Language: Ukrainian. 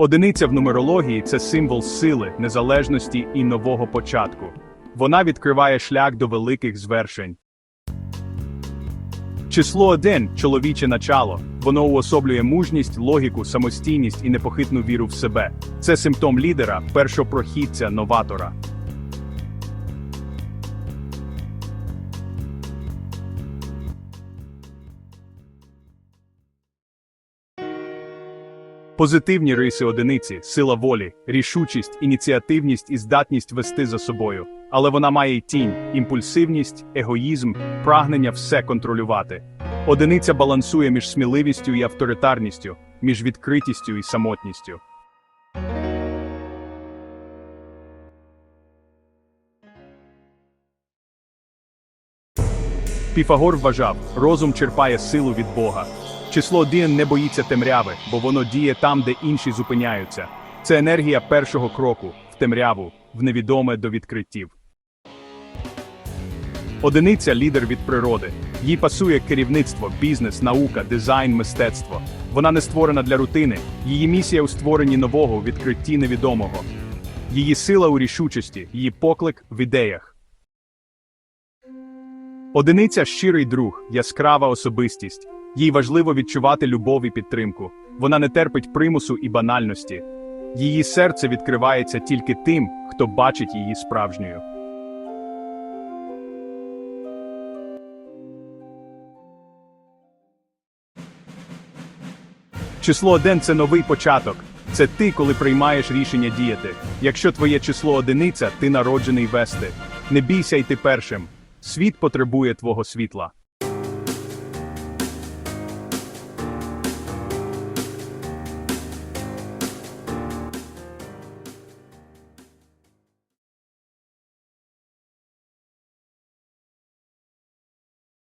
Одиниця в нумерології це символ сили, незалежності і нового початку. Вона відкриває шлях до великих звершень. Число один чоловіче начало. Воно уособлює мужність, логіку, самостійність і непохитну віру в себе. Це симптом лідера, першопрохідця, новатора. Позитивні риси одиниці, сила волі, рішучість, ініціативність і здатність вести за собою. Але вона має й тінь, імпульсивність, егоїзм, прагнення все контролювати. Одиниця балансує між сміливістю і авторитарністю, між відкритістю і самотністю. Піфагор вважав, розум черпає силу від Бога. Число один не боїться темряви, бо воно діє там, де інші зупиняються. Це енергія першого кроку в темряву, в невідоме до відкриттів. Одиниця лідер від природи. Їй пасує керівництво, бізнес, наука, дизайн, мистецтво. Вона не створена для рутини. Її місія у створенні нового, відкритті невідомого. Її сила у рішучості, її поклик в ідеях. Одиниця щирий друг, яскрава особистість. Їй важливо відчувати любов і підтримку. Вона не терпить примусу і банальності. Її серце відкривається тільки тим, хто бачить її справжньою. Число один це новий початок. Це ти, коли приймаєш рішення діяти. Якщо твоє число одиниця, ти народжений вести. Не бійся йти першим. Світ потребує твого світла.